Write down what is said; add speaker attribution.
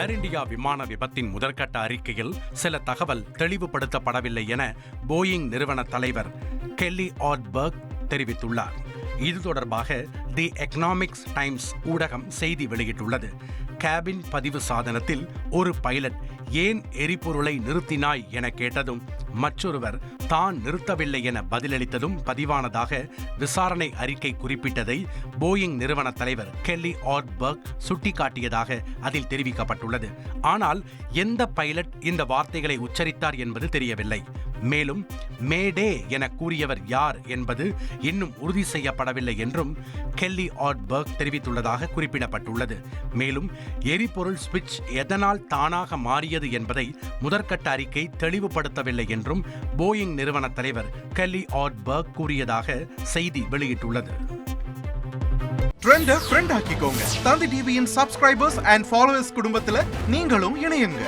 Speaker 1: ஏர் India விமான விபத்தின் முதற்கட்ட அறிக்கையில் சில தகவல் தெளிவுபடுத்தப்படவில்லை என போயிங் நிறுவன தலைவர் கெல்லி ஆட்பர்க் தெரிவித்துள்ளார். இது தொடர்பாக தி எக்கனாமிக்ஸ் டைம்ஸ் ஊடகம் செய்தி வெளியிட்டுள்ளது. கேபின் பதிவு சாதனத்தில் ஒரு பைலட் ஏன் எரிபொருளை நிறுத்தினாய் என கேட்டதும் மற்றொருவர் தான் நிறுத்தவில்லை என பதிலளித்ததும் பதிவானதாக விசாரணை அறிக்கை குறிப்பிட்டதை போயிங் நிறுவன தலைவர் கெல்லி ஆர்ட்பர்க் சுட்டிக்காட்டியதாக அதில் தெரிவிக்கப்பட்டுள்ளது. ஆனால் எந்த பைலட் இந்த வார்த்தைகளை உச்சரித்தார் என்பது தெரியவில்லை. மேலும் மேடே என கூறியவர் யார் என்பது இன்னும் உறுதி செய்யப்படவில்லை என்றும் கெல்லி ஆட்பர்க் தெரிவித்துள்ளதாக குறிப்பிடப்பட்டுள்ளது. மேலும் எரிபொருள் ஸ்விட்ச் எதனால் தானாக மாறியது என்பதை முதற்கட்ட அறிக்கை தெளிவுபடுத்தவில்லை என்றும் போயிங் நிறுவன தலைவர் கெல்லி ஆட்பர்க் கூறியதாக செய்தி வெளியிட்டுள்ளது.
Speaker 2: ட்ரெண்ட ஃப்ரெண்ட் ஆக்கிக்கோங்க. தந்தி டிவியின் சப்ஸ்கிரைபர்ஸ் அண்ட் ஃபாலோவர்ஸ் குடும்பத்தில் நீங்களும் இணையுங்க.